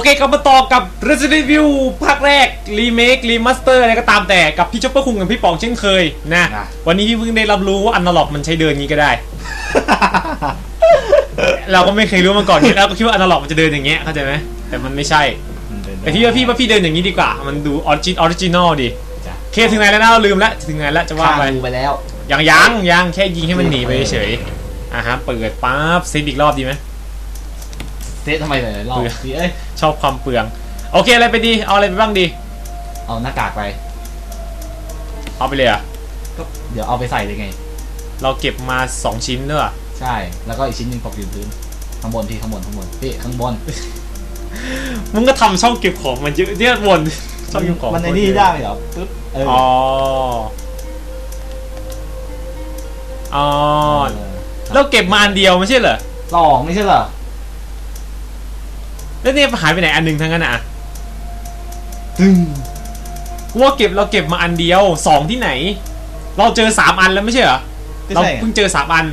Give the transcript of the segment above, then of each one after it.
โอเคกลับมาต่อกับ Resident Evil ภาคแรก รีเมค รีมาสเตอร์อะไรก็ตามแต่กับพี่ชอปเปอร์คุงกับพี่ป๋องเช่นเคยนะ นะ วันนี้พี่เพิ่งได้รับรู้ว่าอันนาล็อกมันใช้เดินงี้ก็ได้ เราก็ไม่เคยรู้มาก่อนนี่เราก็คิดว่าอันนาล็อกมันจะเดินอย่างเงี้ยเข้าใจไหมแต่มันไม่ใช่ แต่พี่ว่าพี่ว่าพี่เดินอย่างนี้ดีกว่า มันดูออริจินออริจินอลดีจ้ะโอเคถึงไหนแล้วนะเราลืมแล้วถึงไหนแล้วจะว่าข้ามไปดูไปแล้ว ยังยังยังแค่ยิงให้มันหนีไปเฉยๆอะฮะเปิดปั๊บเซตอีกรอบดีไหม เซตทำไมเลยรอบเบื่อพี่เอ้ยชอบความเปลือง โอเคอะไรไปดี เอาอะไรไปบ้างดี เอาหน้ากากไป เอาไปเลยอะก็เดี๋ยวเอาไปใส่เลยไง เราเก็บมา 2 ชิ้นเนอะใช่ แล้วก็อีกชิ้นหนึ่งตกอยู่พื้นข้างบนพี่ข้างบนข้างบนพี่ข้างบน มึงก็ทำช่องเก็บของมันเยอะเนี่ยวนช่องเก็บของมันในนี่ได้เหรอปึ๊บเอออ๋ออ๋อเออเราเก็บมาอันเดียวไม่ใช่เหรอสองไม่ใช่เหรอ แล้วเนี่ยหายไปไหนอันหนึงทั้งนั้นอะตึงกูว่าเก็บเราเก็บมาอันเดียวสองที่ไหน เราเจอสามอันแล้วไม่ใช่เหรอก็เราใช่ไงเพิ่งเจอสามอัน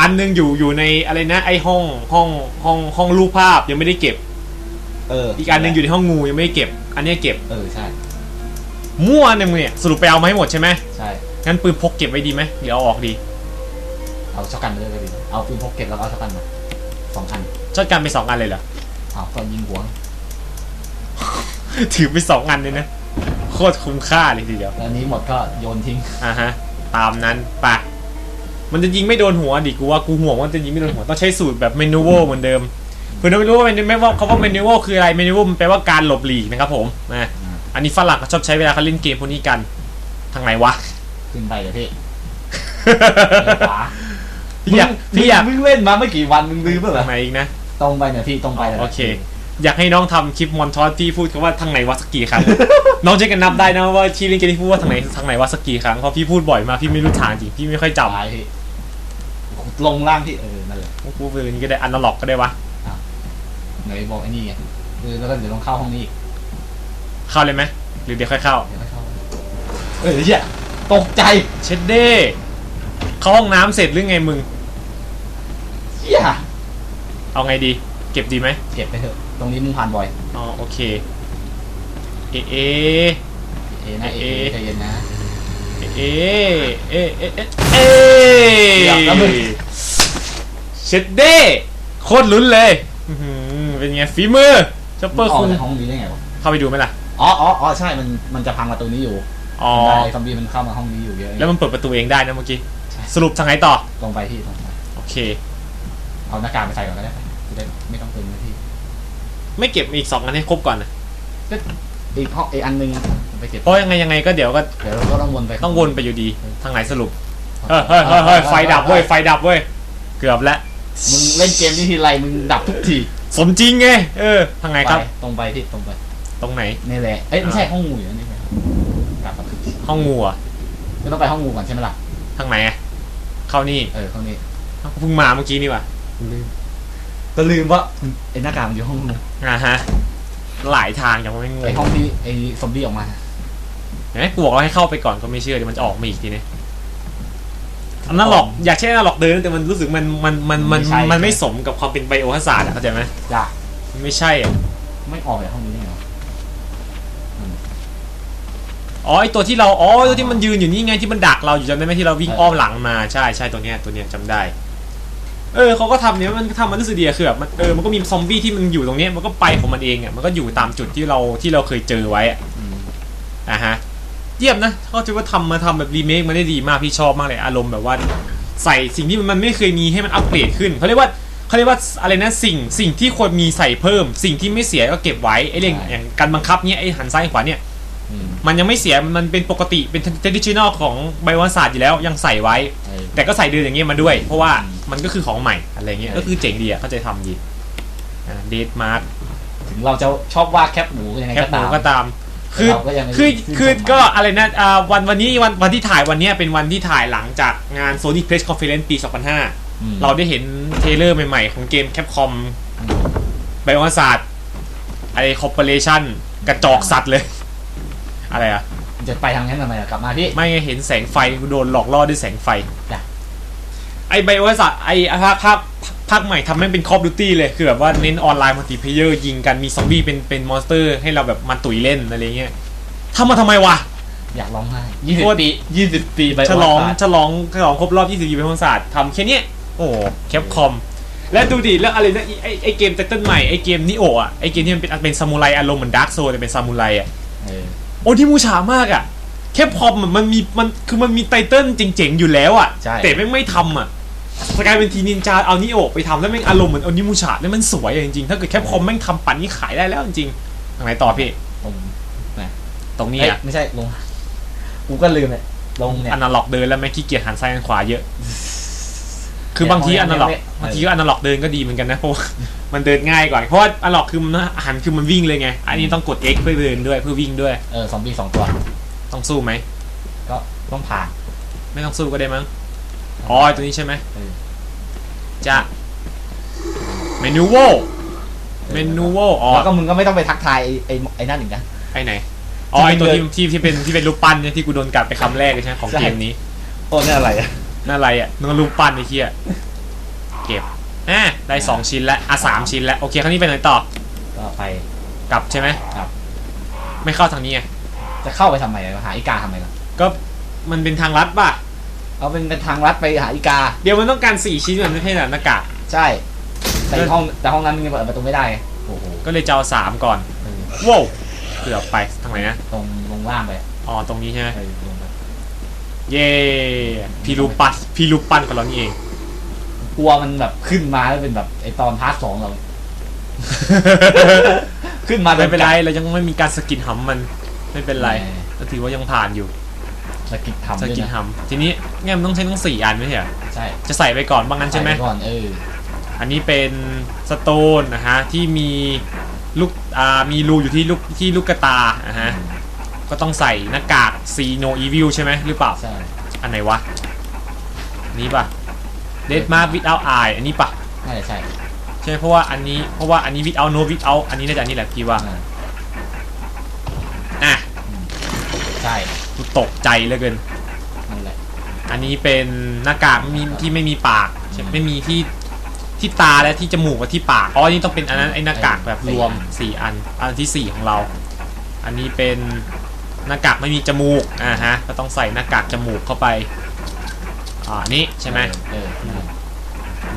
อันหนึงอยู่อยู่ในอะไรนะ ไอห้องห้องห้องห้องรูปภาพยังไม่ได้เก็บ เออ อีอีกอันหนึงอยู่ในห้องงูยังไม่ได้เก็บ อันเนี้ยเก็บเออใช่มั่วหนึ่งเนี่ยสรุปไปเอามาให้หมดใช่ไหมใช่งั้นปืนพกเก็บไว้ดีไหมเดี๋ยวเอาออกดี เอาช็อตกันไปเลยก็ดีเอาปืนพกเก็บแล้วก็เอาช็อตกันมาสองอันช็อตกันไปสองอันเลยเหรอเอาก็ยิงหัวถือไปสองอันเลยนะ โคตรคุ้มค่าเลยทีเดียว แล้วอันนี้หมดก็โยนทิ้ง อ่าฮะ ตามนั้นไปะมันจะยิงไม่โดนหัวดิกูว่ากูห่วงว่าจะยิงไม่โดนหัวต้องใช้สูตรแบบเมนูโวเหมือนเดิมเพื่อนไม่รู้ว่าเมนูไม่ว่าเขาว่าเมนูโวคืออะไรเมนูโวมันแปลว่าการหลบหลีกนะครับผมนะอันนี้ฝรั่งเขาชอบใช้เวลาเขาเล่นเกมพวกนี้กัน ทางไหนวะ ขึ้นไปเลยพี่ขวาพี่อยากพี่อยากมึงเล่นมาไม่กี่วันมึงลืมเปล่าทางไหนอีกนะ ตรงไปเนี่ยพี่ตรงไปเลยโอเค อยากให้น้องทำคลิปมอนทอสที่พูดคำว่าทางไหนวะสักกี่ครั้ง น้องจะกันนับได้นะว่าที่เล่นเกมที่พูดว่าทางไหนทางไหนวะสักกี่ครั้งเพราะพี่พูดบ่อยมากพี่ไม่รู้ทางจริงพี่ไม่ค่อยจตายพี่ลงล่างพี่เออนั่นแหละำพูดไปนี้ก็ได้อันนล็อกก็ได้วะไหนบอกไอ้นี่ไงเออแล้วก็เดี๋ยวต้องเข้าห้องนี้อีกเข้าเลยไหมหรือเดี๋ยวค่อยเข้าเดี๋ยวค่อยเข้าเออเหี้ยตกใจเช็ดเด้เข้าห้องน้ำเสร็จหรือไงมึงเหี้ย เอาไงดี เก็บดีไหมเก็บไปเถอะ ตรงนี้มึงผ่านบ่อย อ๋อโอเค เอะเอะเอนะเอเอ๊ะใจเย็นนะ เอะเอะเอะเอะเอะเดี๋ยวแล้วมึงเช็ดเด้โคตรลุ้นเลยอื้อหือเป็นไงฝีมือช็อปเปอร์ออกคุงจากห้องนี้ได้ไงวะเข้าไปดูไหมล่ะอ๋ออ๋ออ๋อใช่มันมันจะพังประตูนี้อยู่อ๋อไอ้ซอมบี้มันเข้ามาห้องนี้อยู่เยอะแล้วมันเปิดประตูเองได้นะเมื่อกี้ใช่สรุปทางไหนต่อตรงไปพี่ตรงไปโอเค เอาหน้ากากไปใส่ก่อนก็ได้ ไปจะได้ไม่ต้องเติมนะพี่ไม่เก็บอีกสองอันให้ครบก่อนนะอีกห้องอีกอันหนึงไปเก็บเพราะยังไงยังไงก็เดี๋ยวก็เดี๋ยวเราก็ต้องวนไปต้องวนไปอยู่ดี ทางไหนสรุปเฮ้ยเฮ้ยเฮ้ยเฮ้ยไฟดับเว้ยไฟดับเว้ยเกือบแล้วมึงเล่นเกมนี้ทีไรมึงดับทุกทีสมจริงไงเออทางไหนครับปตรงไปพี่ตรงไปตรงไหน นี่แหละเอ้ยไม่ใช่ห้องงูอยู่นั่นนี่ไหมกลับมาคือห้องงูอะไม่ต้องไปห้องงูก่อนใช่ไหมล่ะทางไหนอะเข้านี่เออห้องนี้เอ้าเพิ่งมาเมื่อกี้นี่ว่ะ ก็ลืมว่าไอ้หน้ากากมันอยู่ห้องงูอ่าฮะ หลายทางยังไม่งไอ้งห้องที่ไอ้ซอมบี้ออกมา เห็นไหมกูบอกเราให้เข้าไปก่อนก็ไม่เชื่อเดี๋ยวมันจะออกมาอีกทีนี้อันนั้นหรอกอยากใช้อันนั้นหรอกเดินแต่มันรู้สึกมันมันมันมันไม่ใช่ มันไม่สมกับความเป็นไบโอฮัสซาร์ดอะเข้าใจไหมจ้ะมันไม่ใช่อะไม่ออกจากห้องนี้ได้ไงวะอ๋อไอตัวที่เราอ๋อไอ้ตัวที่มันยืนอยู่นี่ไงที่มันดักเราอยู่จำได้ไหมที่เราวิ่งอ้อมหลังมาใช่ใช่ตัวเนี้ยตัวเนี้ยจำได้ เออเขาก็ทำเนี้ยมันก็ทำมันรู้สึกดีอะคือแบบมันเออมันก็มีซอมบี้ที่มันอยู่ตรงเนี้ยมันก็ไปของมันเองอะมันก็อยู่ตามจุดที่เราที่เราเคยเจอไว้อะอืมอะฮะเยี่ยมนะเขาจะว่าทำมาทำแบบรีเมคมาได้ดีมากพี่ชอบมากเลยอารมณ์แบบว่าใส่สิ่งที่มันไม่เคยมีให้มันอัปเกรดขึ้นเขาเรียกว่าเขาเรียกว่าอะไรนะสิ่งสิ่งที่ควรมีใส่เพิ่ม สิ่งที่ไม่เสียก็เก็บไว้ไอ้เรื่องอย่างการบังคับเนี้ยไอ้หันซ้ายหันขวาเนี่ยอื มมันยังไม่เสียมันเป็นปกติเป็น traditional ของไบโอศาสตร์อยู่แล้วยังใส่ไว้เออแต่ก็ใส่เดินอย่างเงี้ยมาด้วย เพราะว่าอืมมันก็คือของใหม่อะไรเงี้ยใช่ก็คือเจ๋งดีอะเข้าใจทำดีเดทมาร์ถึงเราจะชอบวาดแคปหมูยังไงแคปก็หมูตามก็ตามคือเราก็ยังไม่คือชื่นชมคือมันก็อะไรนะอ่าวันวันนี้วันวันที่ถ่ายวันเนี้ยเป็นวันที่ถ่ายหลังจากงาน Sony Press Conference ปี 2005อืมเราได้เห็นเทรลเลอร์ใหม่ๆ ของเกม Capcom อืมไบโอศาสตร์ไอคอร์ปอเรชั่นกระจอกสัตว์เลย อะไรอะจะไปทางนั้นทำไมอะกลับมาพี่ไม่ไงเห็นแสงไฟโดนหลอกล่อด้วยแสงไฟจ้ะไอไบโอศาสตร์ไอภาคภาคภภาคใหม่ทำแม่งเป็นคอ f ดิวตี้เลย คือแบบว่าเน้นออนไลน์มัลติเพเยอร์ยิงกันมีซอมบี้เป็นเป็นมอนสเตอร์ให้เราแบบมาตุ๋ยเล่นอะไรเงี้ยทำมาทำไมวะอยากร้องไห้ยี่สิบโคตรปียี่สิบปีไปฉลองประวัติศาสตร์ฉลองฉลองครบรอบ20ปีเป็นศาสตร์ทำแค่เนี้ยโอ้แคปคอม และดูดิแล้วอะไรนะไอ้ไอ้ไอ้เกมไตเติ้ลใหม่ไอ้เกมนิโอะอะไอ้เกมที่มันเป็นเป็นซามูไรอารมณ์เหมือนดาร์กโซแต่เป็นซามูไรอะเออ โอ้ที่มูฉามากอะแคปคอมอะมันมีมันคือมันมีไตเติ้ลเจ๋งๆอยู่แล้วอะใช่ แต่แม่งไม่ทำอะกลายเป็นทีนินจาเอานิโอะไปทำแล้วแม่งอารมณ์เหมือนเอานิมูฉาแล้วมันสวยอะจริงๆถ้าเกิดแคปคอมแม่งทำปั่นนี่ขายได้แล้วจริงๆทางไหนต่อพี่ ผมตรงนี้เอ้ยอะไม่ใช่ลง กูก็ลืมเลยลงเนี่ย อนาล็อกเดินแล้วไม่ขี้เกียจหันซ้ายหันขวาเยอะ คือบางทีอนาล็อกเนี่ยบางทีก็อนาล็อกเดินก็ดีเหมือนกันนะเพราะว่ามันเดินง่ายกว่าเพราะว่าอนาล็อกคือมันหันคือมันวิ่งเลยไง อันนี้ต้องกด X เพื่อเดินด้วยเพื่อวิ่งด้วยเออซอมบี้สองตัว ต้องสู้ไหมก็ต้องผ่าน ไม่ต้องสู้ก็ได้มั้งอ๋อตัวนี้ใช่ไหมเออจ้ะเมนูโวเมนูโวอ๋อแล้วก็มึงก็ไม่ต้องไปทักทายไอ้ไอ้ไอ้นั่นอีกนะไอไหนอ๋อไอตัวที่ที่มันเดินที่ที่เป็นที่เป็นรูปปั้นเนี่ยที่กูโดนกัดไปคำแรกเลยใช่ไหมของใช่เกมนี้โอ้นี่อะไรอะ นั่นอะไรอะนึกว่ารูปปั้นไอ้เหี้ยเก็บอะได้สองชิ้นแล้วอะสามชิ้นแล้วโอเคคราวนี้ไปไหนต่อก็ไปกลับใช่ไหมครับ ไม่เข้าทางนี้ไงจะเข้าไปทำไมอะหาอีกาทำไมล่ะก็มันเป็นทางลัดป่ะเอาเป็นเป็นทางลัดไปหาอีกา เดี๋ยวมันต้องการสี่ชิ้นเหมือนไม่ใช่หน้ากากใช่แต่ห้องแต่ห้องนั้นมึงยังเปิดประตูไม่ได้ไงโอ้โหก็เลยจะเอาสามก่อนเออว้าวเกือบไปทางไหนนะตรงลงล่างไปอ๋อตรงนี้ใช่ไหมเออลงไป เย้พี่รูปปั้นพี่รูปปั้นของเรานี่เองกลัวมันแบบขึ้นมาแล้วเป็นแบบไอตอนพาร์ทสองเรา ขึ้นมาไม่เป็นไรเรายังไม่มีการสกินหำมันไม่เป็นไรก็ถือว่ายังผ่านอยู่สกิดทำสด้วยกินนะหำทีนี้เนี่ยมันต้องใช้ทั้งสี่อันไม่ใช่เหรอใช่จะใส่ไปก่อนบางงั้นใช่ไหมปก่อนเอออันนี้เป็นสโตนนะฮะที่มีลูกอ่ามีรูอยู่ที่ลูกที่ลูกกระตานะฮะ ก็ต้องใส่หน้ากากซีโนอีวิลใช่ไหมหรือเปล่า ใช่อันไหนวะอันนี้ปะเดดมาวิดเอาไออันนี้ปะ น่าจะใช่ใช่ไหมเพราะว่าอันนี้เพราะว่าอันนี้วิดเอาโนวิดเอาอันนี้น่าจะอันนี้แหละพี่ว่า อ่าอะใช่กูตกใจเหลือเกิน นั่นแหละ อันนี้เป็นหน้ากากไม่มีที่ไม่มีปากใช่ไม่มีที่ที่ตาและที่จมูกกับที่ปากอ๋ออันนี้ต้องเป็นอันนั้นไอ้หน้ากากแบบรวมสี่อัน อันที่สี่ของเรา อันนี้เป็น หน้ากากไม่มีจมูกอ่าฮะก็ต้องใส่หน้ากากจมูกเข้าไปอ่านี่ใช่ไหมเออนั่นแหละ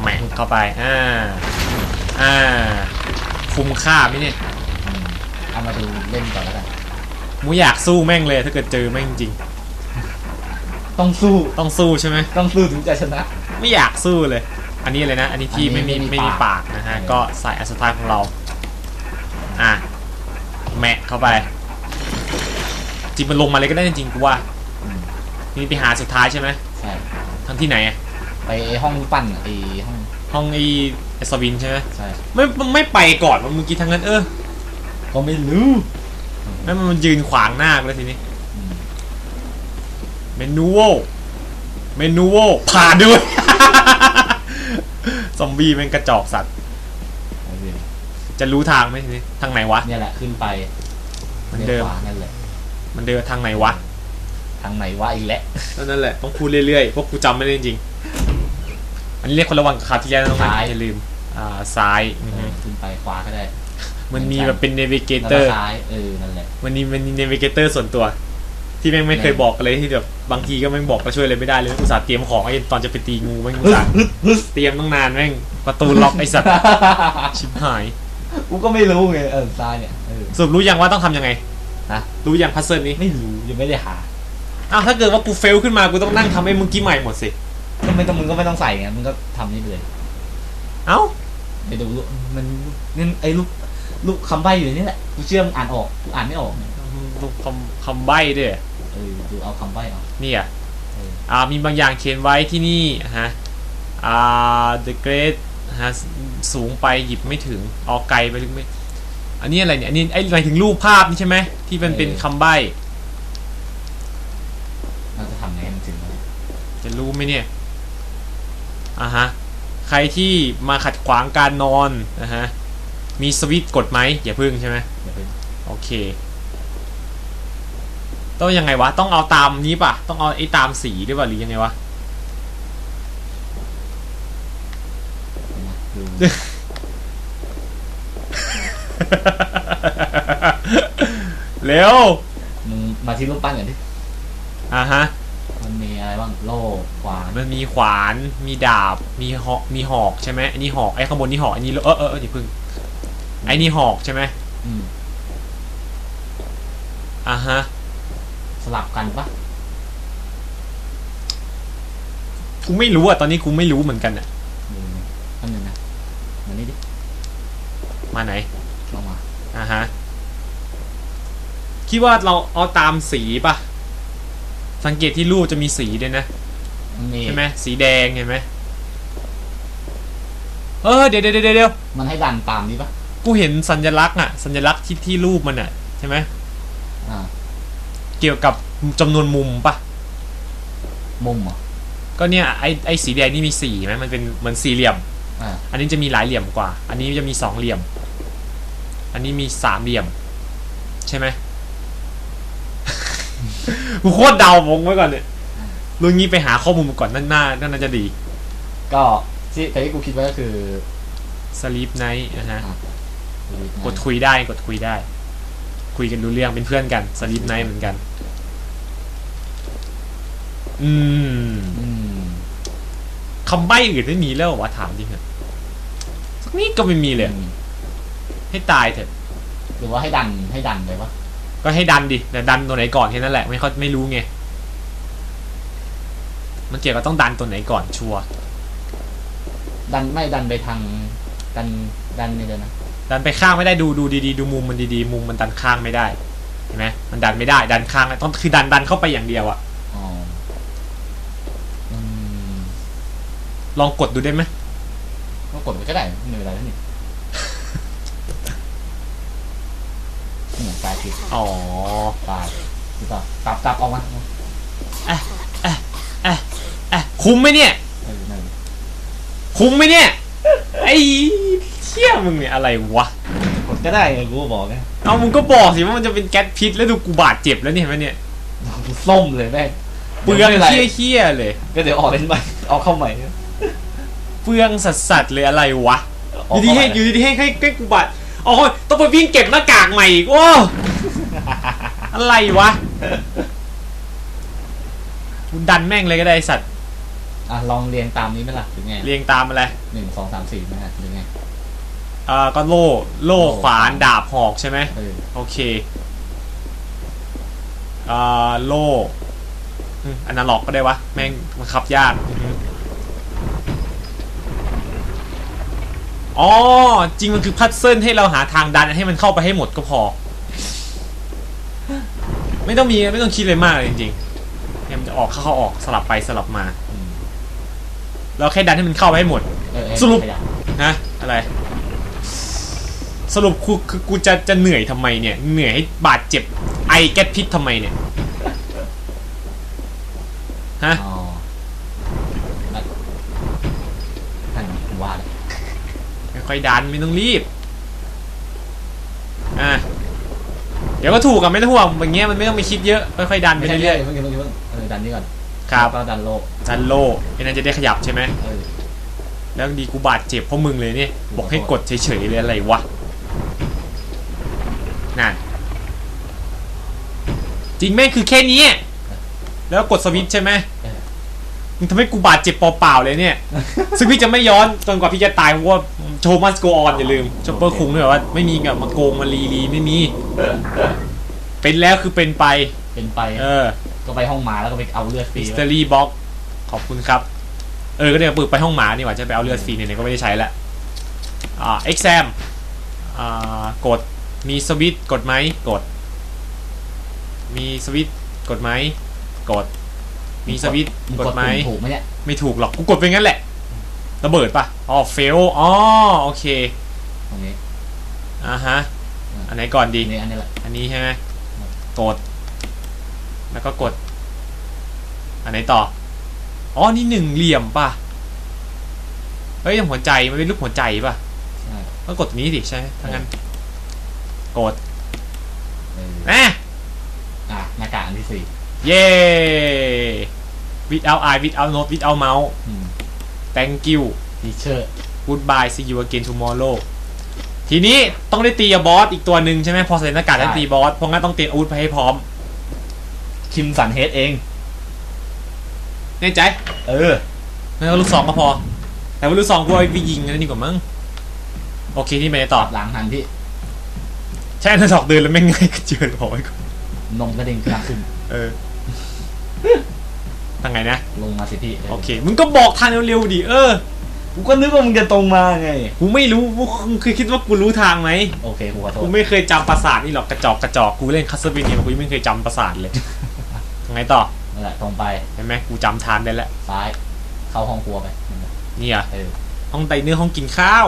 แหมะเข้าไปอ่าอ่าคุ้มค่าไหมเนี่ยอืมเอามาดูเล่นก่อนแล้วกันมูอยากสู้แม่งเลยถ้าเกิดเจอแม่งจริง ต้องสู้ต้องสู้ใช่ไหมต้องสู้ถึงจะชนะ ไม่อยากสู้เลย อันนี้เลยนะ อันนี้ที่อันนี้ไม่มีไม่ไม่มีมีปากปากนะฮะเออก็ใส่อัสไตล์ของเรา อะแมะเข้าไปจ ริงมันลงมาเลยก็ได้จริงๆกูว่าอืมนี่ไปหาสุดท้ายใช่ไหมใช่ทั้งที่ไหนอะไปไอ้ห้องปั้นอะไอ้ห้องห้องไอ้ไอ้สวินใช่ไหมใช่ไม่ไม่ไปก่อนมันเมื่อกี้ทั้งนั้นเออก็ไม่รู้แล้วมันยืนขวางหน้ากูแล้วทีนี้อืมเมนูโวเมนูโวผ่านด้วยซอมบี้เป็นกระจอกสัตว์เอาสิจะรู้ทางไหมทีนี้ทางไหนวะเนี่ยแหละขึ้นไปเหมือนเดิมลี้ยวขวานั่นแหละ มันเดินทางไหนวะ ทางไหนวะอีกแล้วนั่นแหละต้องพูดเรื่อยๆพวกกูจำไม่ได้จริงๆอันนี้เรียกคนระวังกับคราวที่แล้วนะน้องนะอย่าลืม อ่าซ้ายอือฮึขึ้นไปขวาก็ได้มันมีแบบเป็นเนวิเกแล้วเตอก็ร์ซ้ายเออนั่นแหละมันมีมันมีเนวิเกเตอร์ส่วนตัว ที่แม่งไม่เคยบอกกันเลยที่แบบบางทีก็แม่งบอกก็ช่วยอะไรไม่ได้เลยอุตส่าห์เตรียมของไอ้ตอนจะไปตีงูแม่งอุตส่าห์เตรียมตั้งนานแม่งประตูล็อกไอ้สัตว์ชิบหายกูก็ไม่รู้ไงเออซ้ายเนี่ยเออสรุปรู้ยังว่าต้องทำยังไง ฮะรู้ยังพัซเซิลนี้ไม่รู้ยังไม่ได้หาอ้าวถ้าเกิดว่ากูเฟลขึ้นมากูต้องนั่งทำไอ้เมื่อกี้ใหม่หมดสิก็ไม่ต้องมึงก็ไม่ต้องใส่ไงมึงก็ทำนี่เลยเอ้าไปดูลูกมันนี่ไอ้ลูกลูกคำใบ้อยู่ในนี่แหละกูเชื่อมึงอ่านออกกูอ่านไม่ออกเนี่ยคำคำใบ้ด้วยเออดูเอาคำใบ้เอานี่อะเอออ่ามีบางอย่างเขียนไว้ที่นี่ฮะอ่า the great ฮะสูงไปหยิบไม่ถึงออกไกลไปลึกไม่ อันนี้อะไรเนี่ยอันนี้ไอ้หมายถึงรูปภาพนี่ใช่ไหมที่มันเป็นคำใบ้เราจะทำไงให้มันถึงวะจะรู้ไหมเนี่ยอ่าฮะใครที่มาขัดขวางการนอนนะฮะมีสวิตช์กดไหมอย่าพึ่งใช่ไหมเดี๋ยวไปโอเค ต้องยังไงวะ ต้องเอาตามนี้ป่ะ ต้องเอาไอ้ตามสีด้วยป่ะหรือยังไงวะนดู เร็วมึงมาที่รูปปั้นก่อนดิอะฮะ มันมีอะไรบ้างโล่ขวานมันมีขวาน มีดาบ มีหอก มีหอกใช่ไหมอันนี้หอก ไอ้ข้างบนนี่หอกอันนี้เออเออเอออย่าพึ่ง ไอ้นี่หอกใช่ไหมอืมอะฮะ สลับกันปะกูไม่รู้อะ ตอนนี้กูไม่รู้เหมือนกันอะดูอันหนึ่งนะมานี่ดิ มาไหนลงมา อะฮะคิดว่าเราเอาตามสีป่ะสังเกตที่รูปจะมีสีด้วยนะมันมีใช่ไหมสีแดงเห็นไหมเออเดี๋ยวเดี๋ยวเดี๋ยวเดี๋ยวมันให้ดันตามนี้ปะกูเห็นสัญลักษณ์อะสัญลักษณ์ที่ที่รูปมันอะใช่ไหมอ่าเกี่ยวกับจำนวนมุมปะมุมเหรอก็เนี่ยไอไอสีแดงนี่มีสี่ไหมมันเป็นเหมือนสี่เหลี่ยมอ่าอันนี้จะมีหลายเหลี่ยมกว่า อันนี้จะมีสองเหลี่ยม อันนี้มีสามเหลี่ยม ใช่ไหมกูโคตรเดามงไว้ก่อนเนี่ยลุงงี้ไปหาข้อมูลมาก่อนนั่นน่านั่นน่าจะดีก็ที่แต่ที่กูคิดไว้ก็คือสลีปไนท์นะฮะอะกดคุยได้กดคุยได้ คุยกันรู้เรื่องเป็นเพื่อนกันสลีปไนท์เหมือนกัน อืมอืมคำใบ้อื่นไม่มีแล้วเหรอวะถามจริงเหรอะสักนิดก็ไม่มีเลยอืม ให้ตายเถอะ หรือว่าให้ดันให้ดันไปปะก็ให้ดันดิแต่ดันตัวไหนก่อนแค่นั้นแหละไม่เขาไม่รู้ไงมันเกี่ยวกับต้องดันตัวไหนก่อนชัวร์ดันไม่ดันไปทางดันดันนี่เลยนะดันไปข้างไม่ได้ดูดูดีๆดูมุมมันดีๆมุมมันดันข้างไม่ได้เห็นไหมมันดันไม่ได้ ดันข้างต้องคือดันดันเข้าไปอย่างเดียวอะอ๋ออืมลองกดดูได้ไหมก็กดไปก็ได้ไม่มีเวลาแล้วนี่นี่กายผิดอ๋อกายหรือเปล่าตับตับออกมาเอ๊ะคุ้มไหมเนี่ย เออนั่นคุ้มไหมเนี่ย ไอ้เชี่ยมึงเนี่ยอะไรวะ กดก็ได้ไงกูบอกไงเอามึงก็บอกสิว่ามันจะเป็นแก๊สพิษแล้วดูกูบาดเจ็บแล้วเนี่ยเห็นไหมเนี่ยกูส้มเลยแม่งเปลืองไม่ป็นไรเคี้ยเคี้ยๆเลย ก็เดี๋ยวออกเล่นใหม่เอาเข้าใหม่เปลืองสัสสัสๆเลยอะไรวะอออกยู่ดีเข้าให้ใหม่อยู่ดีให้ให้ให้กูบาด อ๋อต้องไปวิ่งเก็บหน้ากากใหม่อีกโอ้อะไรวะกูดันแม่งเลยก็ได้ไอ้สัตว์อะลองเรียงตามนี้ไหมล่ะหรือไงเรียงตามอะไรหนึ่งสองสามสี่ไหมฮะหรือไงอ่าก็โล่โล่โล่ ขวานดาบหอกใช่ไหมเออโอเคอ่าโล่อืมอนาล็อกก็ได้วะแม่งบังคับยากอือฮึ อ๋อ จริงมันคือพัซเซิลให้เราหาทางดันให้มันเข้าไปให้หมดก็พอ ไม่ต้องมีไม่ต้องคิดเลยมากเลยจริงๆเนี่ยมันจะออกเข้าเข้าออกสลับไปสลับมาอืมเราแค่ดันให้มันเข้าไปให้หมด เออเออสรุป ขยับนะอะไร สรุปกูคือกูจะจะเหนื่อยทำไมเนี่ย เหนื่อยให้บาดเจ็บไอแก๊สพิษทำไมเนี่ย ฮะ อ๋อนั่นนั่นผมว่าเลย ค่อยๆดันไม่ต้องรีบ อะ เดี๋ยวก็ถูกอะไม่ต้องห่วงอย่างเงี้ยมันไม่ต้องไปคิดเยอะค่อยๆดันไปไม่ใช่เรื่อยเพิ่งเพิ่งเพิ่งเออดันนี่ก่อนๆครับแล้วก็ดันโลกดันโลไอ้นั่นจะได้ขยับใช่ไหม เออแล้วดีกูบาดเจ็บเพราะมึงเลยเนี่ย บอกให้กดเฉยๆเลยอะไรวะนั่นจริงแม่งคือแค่นี้ แล้วกดสวิตช์ใช่ไหมเออ มึงทำให้กูบาดเจ็บเปล่าๆเลยเนี่ย ซึ่งพี่จะไม่ย้อนจนกว่าพี่จะตายเพราะว่าโชว์มัสโกออนอย่าลืมชอปเปอร์คุงด้วยว่าไม่มีกับมาโกงมาลีลีไม่มี เป็นแล้วคือเป็นไป เป็นไปเออ ก็ไปห้องหมาแล้วก็ไปเอาเลือดฟรีมิสเตอรี่บ็อกขอบคุณครับ เออ ก็เดี๋ยวปืนไปห้องหมานี่หว่าจะไปเอาเลือดฟรีเนี่ยก็ไม่ได้ใช้ละอ่าเอ็กซมอ่ากดมีสวิตช์กดไหมกด มีสวิตช์กดไหมกด มีสวิตช์งกดไหมปุ่ถูกไหมเนี่ยไม่ถูกหรอกกูกดไปงั้นแหละระเบิดปะอ๋อเฟลอ๋อโอเคตรงนี้อ่าฮะอืมอันไหนก่อนดีนี่อันนี้แหละอันนี้ใช่ไหมกด แล้วก็กด อันไหนต่ออ๋อนี่หนึ่งเหลี่ยมป่ะเฮ้ยหัวใจมันเป็นรูปหัวใจป่ะใช่ก็กดตรงนี้ดิใช่ไหมถ้างั้นกดเออนะอะหน้ากากอันที่สี่ เย้ without eye without nose without mouse อืม thank you ทีเชอร์ goodbye see you again tomorrow ทีนี้ต้องได้ตีกับบอสอีกตัวหนึ่งใช่ไหมพอใส่หน้ากากแล้วตีบอสเพราะงั้นต้องเตรียมอาวุธไปให้พร้อม คิมสันเฮดเองแน่ใจ เอองั้นก็ลูกซองก็พอ แต่ว่าลูกซองกูเอาไปยิงกันดีกว่ามั้งโอเคที่ไม่ได้ตอบหลังหันพี่ใช่นะดอกเดินแล้วไม่ง่ายก็เจอหอยก่อนนมกระเด้งขึ้นขึ้น เออ ทางไงนะ ลงมาสิพี่โอเค มึงก็บอกทางเร็วๆดิ เออ กูก็นึกว่ามึงจะตรงมาไง กูไม่รู้กูเคยคิดว่ากูรู้ทางไหม โอเคกูขอโทกูษไม่เคยจำปราสาทนี่หรอกกระจอกกระจอกกูเล่นคัสเซอร์เวเนียมากูยังไม่เคยจำปราสาทเลยทางไงต่อนั่นแหละตรงไป เห็นไหมกูจำทางได้แล้ว ซ้าย เข้าห้องครัวไปนั่นแหละนี่อะเออห้องไดเนอร์ห้องกินข้าว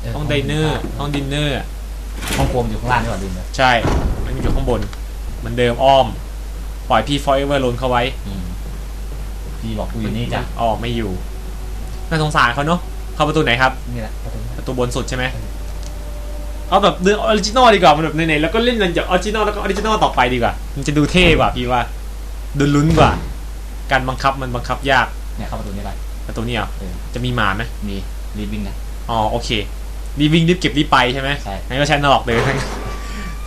เห้องไดเนอร์ ห้องดินเนอร์อะห้องครัวมันอยู่ข้างล่างนี่หว่าลืมเลยใช่ มันอยู่ข้างบนเหมันเดิมอ้อม ปล่อยพี่ฟอยเวอร์ลนเข้าไว้อืมพี่บอกกูอยู่นี่จ้ะออกไม่อยู่ น่าสงสารเขาเนาะ เข้าประตูไหนครับ นี่แหละประตูประตูบนสุดใช่ไหม เอาแบบเรื่องออริจินอลดีกว่า มันแบบไหนๆแล้วก็เล่นกันจากออริจินอลแล้วก็ออริจินอลต่อไปดีกว่า มันจะดูเท่กว่าพี่ว่า ดูลุ้นกว่า การบังคับมันบังคับยาก เนี่ยเข้าประตูนี้ไปประตูนี้เหรอเออจะมีหมาไหมมีรีบวิ่งนะ อ๋อโอเครีบวิ่งรีบเก็บรีบไปใช่ไหมใช่งั้นก็ใช้นาล็อกเดิน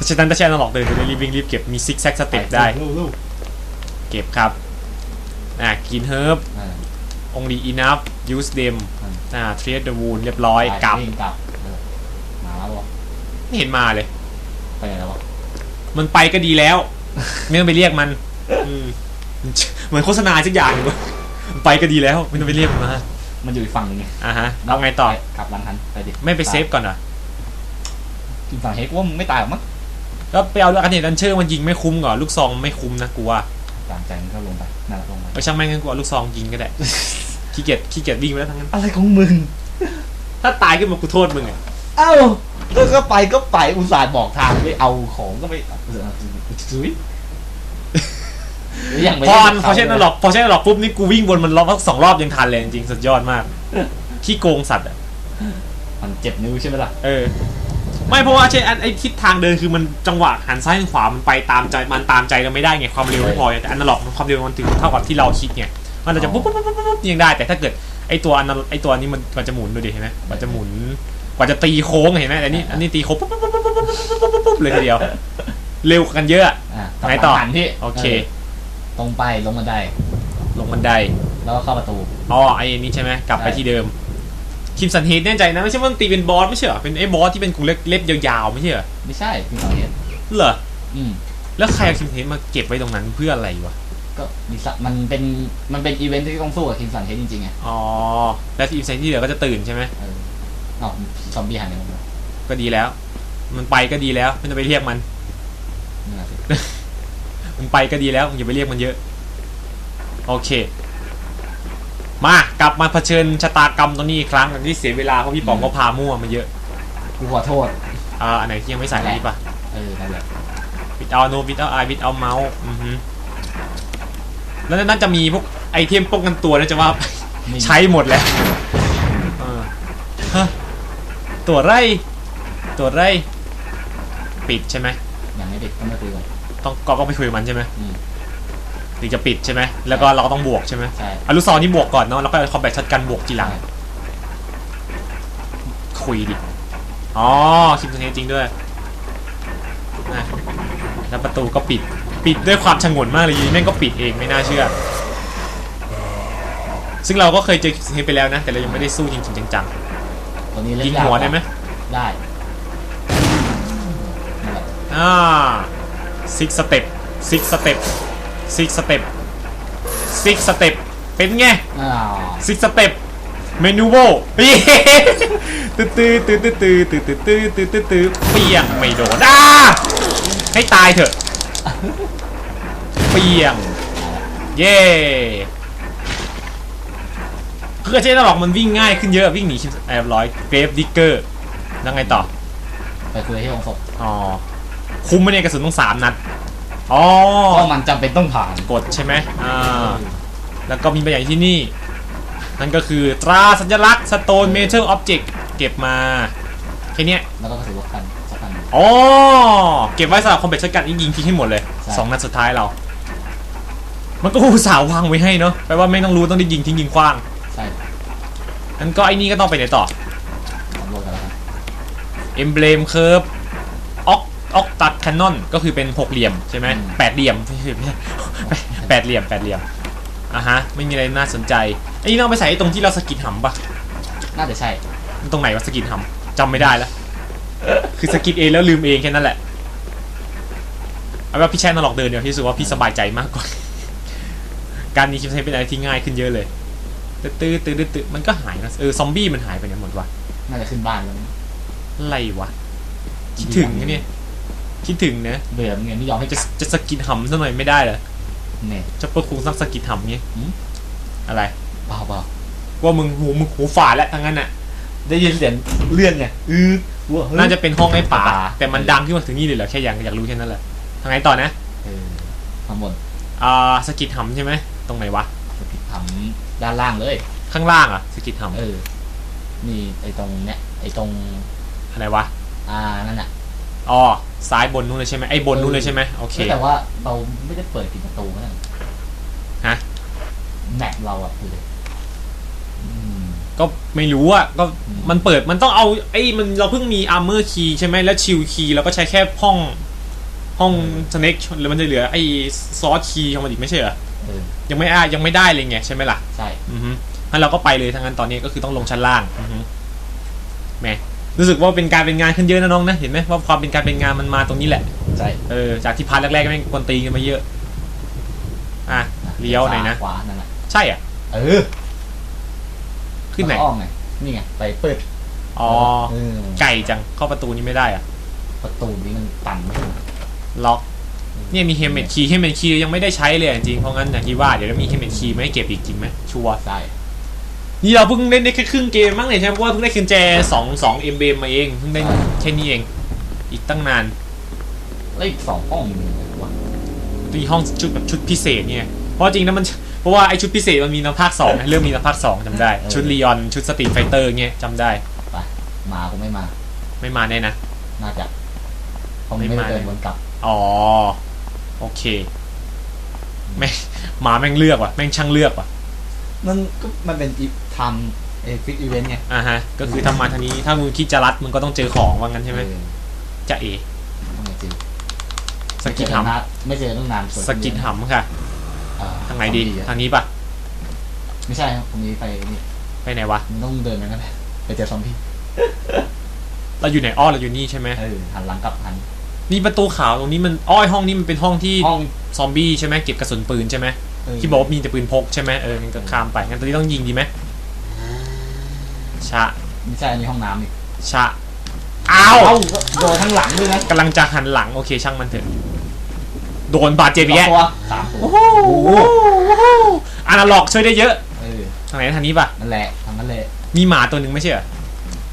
ฉะนั้นถ้าใช้นาล็อกเดินจะได้รีบวิ่งรีบเก็บมีซิกแซกสเต็ปได้ลูก เก็บครับอะกินเฮิร์บๆอ่า only enough use them อืมอ่า treat the wound เรียบร้อยกลับวิ่งกลับเออมาแล้ววะไม่เห็นมาเลยไปไหนแล้ววะมันไปก็ดีแล้ว ไม่ต้องไปเรียกมันอืมเหมือนโฆษณาสักอย่างหนึ่งวะมันไปก็ดีแล้ว ไม่ต้องไปเรียกมันมามันอยู่อีกฝั่งหนึงไงอะฮะเอาไงต่อปกลับหลังหันไปดิไม่ไปเซฟก่อนเหรอคิมสันเฮดกูว่ามึงไม่ตายหรอกมั้งก็ไปเอาอันเนตดันเชอร์มันยิงไม่คุ้มก่อนลูกซองไม่คุ้มนะกูว่า ตามใจมึงก็ลงไปนั่นแหละลงไปไปช่างแม่งงั้นกูเอาลูกซองยิงก็ได้ ขี้เกียจขี้เกียจวิ่งไปแล้วทั้งนั้น อะไรของมึง ถ้าตายขึ้นมากูโทษมึงอะเอ้าก็ก็ไปก็ไปอุตส่าห์บอกทางไม่เอาของก็ไม่เออจุ้ยหรือยังไม่พอได้อันพอใช้นาล็อกพอใช้นาล็อกปุ๊บนี่กูวิ่งวนมันรอบสองรอบยังทันเลยจริงๆสุดยอดมากขี้โกงสัตว์อะมันเจ็บนิ้วใช่ไหมล่ะเออ ไม่เพราะว่าใช่อันไอ้ทิศทางเดินคือมันจังหวะหันซ้ายหันขวา มันไปตามใจมันตามใจเราไม่ได้ไงความเร็วไม่พอแต่อันนาล็อกความเร็วมันถึงเท่ากับที่เราคิดไงมันอาจจะปุ๊บปุ๊บปุ๊บปุ๊บปุ๊บยังได้ แต่ถ้าเกิดไอ้ตัวอันนั้นไอ้ตัวนี้มันมันจะหมุนดูดิเห็นไหมมันจะหมุน กว่าจะตีโค้งเห็นไหมแต่นี่อันนี้ตีโค้งปุ๊บปุ๊บปุ๊บปุ๊บปุ๊บปุ๊บปุ๊บปุ๊บเลยทีเดียว เร็วกันเยอะอะอะไงต่อกลับหลังหันพี่โอเค ตรงไปลงบันไดลงบันไดแล้วก็เข้าประตูอ๋อไอ้นี่ใช่ไหมกลับไปใช่ที่เดิม คิมสันเฮดแน่ใจนะ ไม่ใช่ว่ามันตีเป็นบอสไม่ใช่เหรอเป็นไอ้บอสที่เป็นกรงเล็บเล็บยาวๆไม่ใช่เหรอไม่ใช่คิมสันเฮดเหรออืมแล้วใครเอาคิมสันเฮดมาเก็บไว้ตรงนั้นเพื่ออะไรวะก็มีสะมันเป็นมันเป็นอีเวนท์ที่ต้องสู้กับคิมสันเฮดจริงๆไงอ๋อแล้วทีมไซที่เหลือก็จะตื่นใช่ไหมเออเอ้าซอมบี้หันไปหมดเลยก็ดีแล้ว มันไปก็ดีแล้วไม่ต้องไปเรียกมัน นั่นแหละสิ มันไปก็ดีแล้วอย่าไปเรียกมันเยอะ โอเค มากลับมาเผชิญชะตากรรมตรงนี้อีกครั้งอันที่เสียเวลาเพราะพี่ป๋องก็พามั่วมาเยอะกูขอโทษ อ่าอันไหนที่ยังไม่ใส่อันนี้ปะเออนั่นแหละวิดเอาโนวิดเอาไอวิดเอาเมาส์อือฮึแล้วนั่นจะมีพวกไอเทมป้องกันตัวนะจะว่ามีใช้หมดแล้วเออฮะตัวไรตัวไรปิดใช่ไหมยังไม่เด็กต้องไม่คุยกันต้องก็ก็ไปคุยกับมันใช่ไหมอืม ถึงจะปิดใช่ไหมแล้วก็เราก็ต้องบวกใช่ไหมใช่อลูกซองนี่บวกก่อนเนาะแล้วก็คอมแบทช็อตกันบวกทีหลังคุยดิอ๋อคลิปนี้จริงด้วยนะแล้วประตูก็ปิดปิดด้วยความชงนมากเลยอยูแม่งก็ปิดเองไม่น่าเชื่อ ซึ่งเราก็เคยเจอคลิปนี้ไปแล้วนะ แต่เรายังไม่ได้สู้จริงๆจังตัวนี้ๆเล่นยิงยากหัวได้ไหมได้นั่นแหละอ่าซิกสเต็ปซิกสเต็ป ซิกสเต็ปซิกสเต็ปเป็นไงอ้าวซิกสเต็ปเมนูโบตื้อตื้อตื้อตื้อตื้อตื้อตื้อตื้อตื้อตื้อเปียงไม่โดนอ่าให้ตายเถอะเปียงเย่คือเช่นหรอกมันวิ่งง่ายขึ้นเยอะวิ่งหนีคิมแอบร้อยเกรฟดิกเกอร์แล้วไงต่อไปคุยที่ห้องศพอ๋อคุ้มไหมเนี่ยกระสุนต้องสามนัด อ๋อเพราะมันจำเป็นต้องผ่าน กดใช่ไหมอ่า แล้วก็มีบางอย่างที่นี่ นั่นก็คือตราสัญลักษณ์ Stone Metal Object เก็บมา แค่เนี้ยแล้วก็กระสุนรถกันสักกัน อ๋อ เก็บไว้สำหรับคอมแบทช็อตกันยิงทิ้งให้หมดเลยใช่ สองนัดสุดท้ายเรา มันก็อุตส่าห์วางไว้ให้เนาะแปลว่าไม่ต้องรู้ต้องได้ยิงทิ้งยิงคว้างใช่ในงั้นก็ไอ้นี่ก็ต้องไปไหนต่อสำรวจกันแล้วกันเอ็ ออกออกตัดแคนนอนก็คือเป็นหกเหลี่ยมใช่ไหมแปดเหลี่ยมไม่ใช่ไม่ใช่แปดเหลี่ยมแปดเหลี่ยมอะฮะไม่มีอะไรน่าสนใจไอ้นี่ต้องไปใส่ไอ้ตรงที่เราสกิดหำปะน่าจะใช่มันตรงไหนวะสกิดหำจำไม่ได้แล้วคือสกิดเองแล้วลืมเองแค่นั้นแหละเอาว่าพี่แช่นหลอกเดินเดียวพี่รู้สึกว่าพี่สบายใจมากกว่าการนี้คิดว่าเป็นอะไรที่ง่ายขึ้นเยอะเลยตื้อตื้อตื้อตื้อมันก็หายนะเออซอมบี้มันหายไปไหนหมดวะน่าจะขึ้นบ้านแล้วมั้งอะไรวะคิดถึงนะเนี่ย คิดถึงนะเบื่อมึงไงไม่ยอมให้จะจับจะสกิดหำซะหน่อยไม่ได้เหรอเนี่ยจะเปิดคุงสักสกิดหำเงี้ยหืมอะไรเปล่าเปล่าว่ามึงหูมึงหูฝาดแล้วทั้งนั้นน่ะ ได้ยินเสียงเลื่อนไงอือวัวเฮ้ยน่าจะเป็นห้องไอ้ป่าป่า แต่มันดังขึ้นมาถึงนี่เลยเหรอแค่อยากอยากรู้แค่นั้นแหละทางไหนต่อนะเออข้างบนอ่าสกิดหำใช่ไหมตรงไหนวะสกิดทำด้านล่างเลย ข้างล่างอะสกิดหเออนี่ไอ้ตรงเนี้ยไอ้ตรงำอะไรวะ อ่านั่นน่ะ อ๋อซ้ายบนนู้นเลยใช่ไหมไอ้บนนู้นเลยใช่ไหมโอเคแต่ว่าเราไม่ได้เปิดปิดประตูนะฮะแม็กเราอะคืออืมก็ไม่รู้อะก็อืมมันเปิดมันต้องเอาไอ้มันเราเพิ่งมีอาร์เมอร์คีย์ใช่ไหมแล้วชิลคีย์เราก็ใช้แค่ห้องห้องสเน็กแล้วมันจะเหลือไอ้ซอสคีย์ของมันอีกไม่ใช่เหรอเออยังไม่อะยังไม่ได้เลยไงใช่ไหมล่ะใช่อือฮึงั้นเราก็ไปเลยทั้งนั้นตอนนี้ก็คือต้องลงชั้นล่างอือฮึแหม รู้สึกว่าเป็นการเป็นงานขึ้นเยอะนะน้องนะเห็นไหมว่าความเป็นการเป็นงานมันมาตรงนี้แหละใช่เออจากที่พาร์ทแรกๆก็แม่งกวนตีนกันมาเยอะอะเลี้ยวไหนนะขวานั่นแหละใช่อะเออขึ้นไหนแล้วก็อ้อมไงนี่ไงไปเปิดอ๋อเออไก่จังเข้าประตูนี้ไม่ได้อะ ประตูนี้มันตันไม่ถูกล็อกเนี่ยมีเฮมเมดคีย์เฮมเมดคีย์ยังไม่ได้ใช้เลยอะจริงๆเพราะงั้นอย่างที่ว่าเดี๋ยวจะมีเฮมเมดคีย์ไม่ให้เก็บอีกจริงไหมชัวร์ใช่ นี่เราเพิ่งเล่นได้แค่ครึ่งเกมมั้งเนี่ยใช่ไหมเพราะว่าเพิ่งได้คืนแจสองสองเอ็มเบมาเองเพิ่งได้แค่นี้เอง อีกตั้งนานแล้วอีกสองห้องมีอะไรวะตีห้องชุดแบบชุดพิเศษเนี่ยเพราะจริงนะมันเพราะว่าไอชุดพิเศษมันมีในภาคสองนะเริ่มมีในภาคสองจำได้ ชุดลีออนชุดสตรีทไฟเตอร์เงี้ยจำได้ไปมาคงไม่มา ไม่มาแน่นะน่าจะเขาไม่ไม่ได้มาเดินวนกลับอ๋อโอเคแม่งหมาแม่งเลือกว่ะแม่งช่างเลือกว่ะมันก็มันเป็นอี ทำเอฟิกอีเวนต์ไงอ่าฮะ ก็คือทำมาทางนี้ถ้ามึงคิดจะรัดมึงก็ต้องเจอของว่างั้นใช่ไหมเออจะเอต้องมาเจอสกิดหไม่เจอตั้งนานำสกิดหำค่ะ เอ่อทางไหนดีซอมบี้อะทางนี้ปะไม่ใช่ครับผมนี้ไปนี่ไปไหนวะ มันต้องเดินไปกันแหละไปเจอซอมบี้เราอยู่ไหนอ้อเราอยู่นี่ใช่ไหมเออหันหลังกลับหันนี่ประตูขาวตรงนี้มันอ้อยห้องนี้มันเป็นห้องที่ห้องซอมบี้ใช่ไหมเก็บกระสุนปืนใช่ไหมเที่บอกว่ามีแต่ปืนพกใช่ไหมเอองั้นก็ข้ามไปงั้นตอนนี้ต้องยิงดีไหม ชะไม่ใช่อันนี้ห้องน้ำนี่ชะอ้าวเอ้าโดนทั้งหลังด้วยนะกำลังจะหันหลังโอเคช่างมันเถอะโดนบาดเจ็บอีกแยะสองตัวสามตัวโอ้โหอนาล็อกช่วยได้เยอะเออทางไหนทางนี้ปะนั่นแหละทางนั้นเลยมีหมาตัวหนึ่งไม่ใช่เหรอ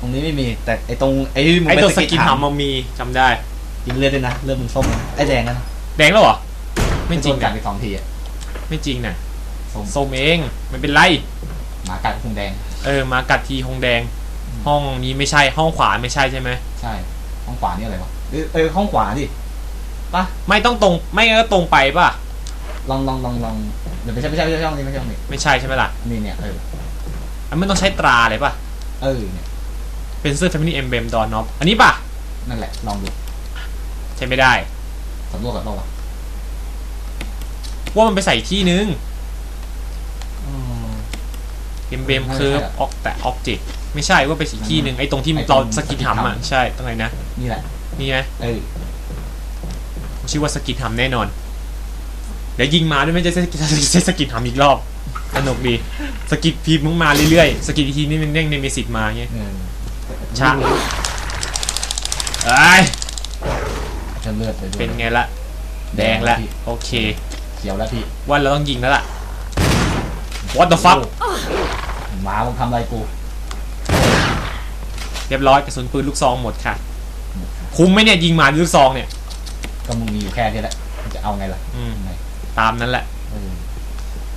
ตรงนี้ไม่มี แต่ไอ้ตรงไอ้มึงไอไปตัวสกินถาหำมันมีจำได้กินเลือดด้วยนะเลือดมึงส้มนะไอ้แดงนะแดงแล้วเหรอไม่จริงโดนกันะดไปสองทีอะไม่จริงนะส้มส้มเองไม่เป็นไรหมากัดคงแดง เออมากัดทีหงแดง ห้องนี้ไม่ใช่ห้องขวาไม่ใช่ใช่ไหมใช่ ห้องขวานี่อะไรวะเออเออห้องขวาดิปะไม่ต้องตรงไม่งั้นก็ตรงไปป่ะลองลองลองลองเดี๋ยวไม่ใช่ไม่ใช่ไม่ใช่ห้องนี้ไม่ใช่ห้องนี้ไม่ใช่ใช่ไหมล่ะนี่เนี่ยเอออันมันต้องใช้ตราอะไรป่ะเออเนี่ยเป็นเสื้อ Family Emblem ดอนน็อปอันนี้ป่ะนั่นแหละลองดูใช้ไม่ได้สำรวจกับเราวะว่ามันไปใส่ที่นึงอืม Emblem ไม่ใช่คืออะออกแต่ออกจิไม่ใช่ว่าไปอีกที่หนึ่งไอ้ตรงที่ไอ้ตรงเราสกิทหำอะสกิทหำใช่ตรงไหนนะนี่แหละนี่ไหมเออชื่อว่าสกิทหำแน่นอนเดี๋ยวยิงมาด้วยไม่ใช่ใช้สกิทหำอีกรอบสนุกดีสกิทพีมึงมาเรื่อยๆสกิทอีกทีนี่มันเด้งในเมสิตมาเงี้ยเออชะเอ้ยจะเลือดไปด้วยเป็นไงละแดงละโอเคเขียวแล้วพี่ว่าเราต้องยิงแล้วล่ะ What the fuck หมามึงทำอะไรกูเรียบร้อยกระสุนปืนลูกซองหมดค่ะ คุ้มไหมเนี่ยยิงหมาด้วยลูกซองเนี่ย ก็มึงมีอยู่แค่นี้แหละมึงจะเอาไงล่ะอืม ไงตามนั้นแหละ เออ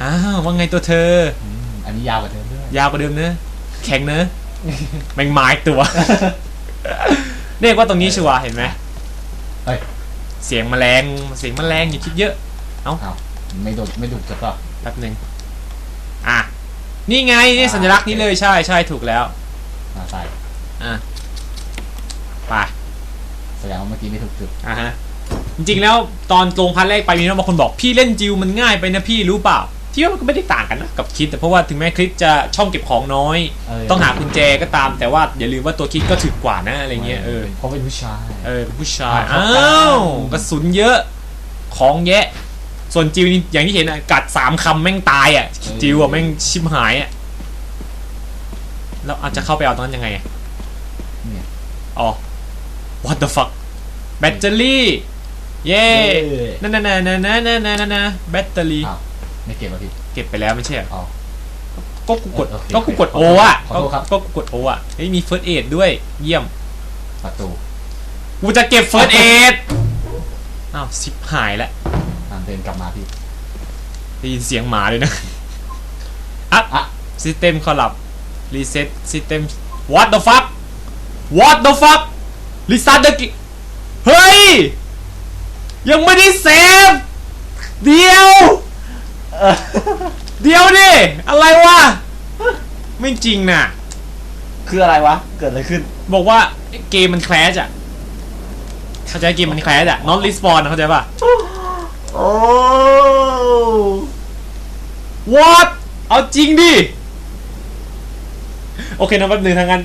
อ้าวว่าไงตัวเธอ อืมอันนี้ยาวกว่าเดิมด้วยยาวกว่าเดิมเนอะแข็งเนอะ แมงไม้ตัว เรียกว่าตรงนี้ชัวร์เห็นไหมเฮ้ยเสียงแมลงเสียงแมลงอย่าคิดเยอะไม่โดดไม่ดุจะก็แป๊บหนึ่งอะ นี่ไงนี่สัญลักษณ์นี้เลยใช่ใช่ถูกแล้วมาใส่อะไปแสดงว่าเมื่อกี้ไม่ถูกจุดอะฮะจริงๆแล้วตอนลงพันแรกไปมีน้องบางคนบอกพี่เล่นจิวมันง่ายไปนะพี่รู้เปล่า ที่ว่ามันก็ไม่ได้ต่างกันนะกับคิด แต่เพราะว่าถึงแม้คลิปจะช่องเก็บของน้อยเต้องหากุญแจก็ตาม แต่ว่าอย่าลืมว่าตัวคิดก็ถึกกว่านะอะไรเงี้ยเออเพราะเป็นผู้ชายเออเป็นผู้ชายอ่าอ้าครับวกระสุนเยอะของแยะ ส่วนจิวนี่อย่างที่เห็นอะกัดสามคำแม่งตายอะจิวอะแม่งชิมหายอะแล้วอาจจะเข้าไปเอาตอนนั้นยังไงอะเนี่ยอ๋อ what the fuck แบตเตอรี่เย่นั่นนั่นนั่นนั่นนั่แบตเตอรี่ไม่เก็บแล้พี่เก็บไปแล้วไม่ใช่ออ๋ก็กูกดก็กูกดโออะก็กูกดโออะเฮ้ยมีเฟิร์สเอดด้วย เยี่ยมประตูกูจะเก็บเฟิร์สเอดอ้าวสิบหายแล้ว เดินกลับมาพี่ได้ยินเสียงหมาเลยนะอัพอะซิสเต็มคอลับรีเซ็ตซิสเต็ม what the fuck what the fuck รีสตาร์ทเดกิเฮ้ย ยังไม่ได้เซฟ เดียว เดียวดิ อะไรวะ ไม่จริงน่ะ คืออะไรวะ เกิดอะไรขึ้น บอกว่าเกมมันแคลชอะ เข้าใจเกมมันแคลชอะ not respawn อะเข้าใจป่ะ โอ้ what เอาจริงดิ โอเคนะแป๊บนึงทางนั้น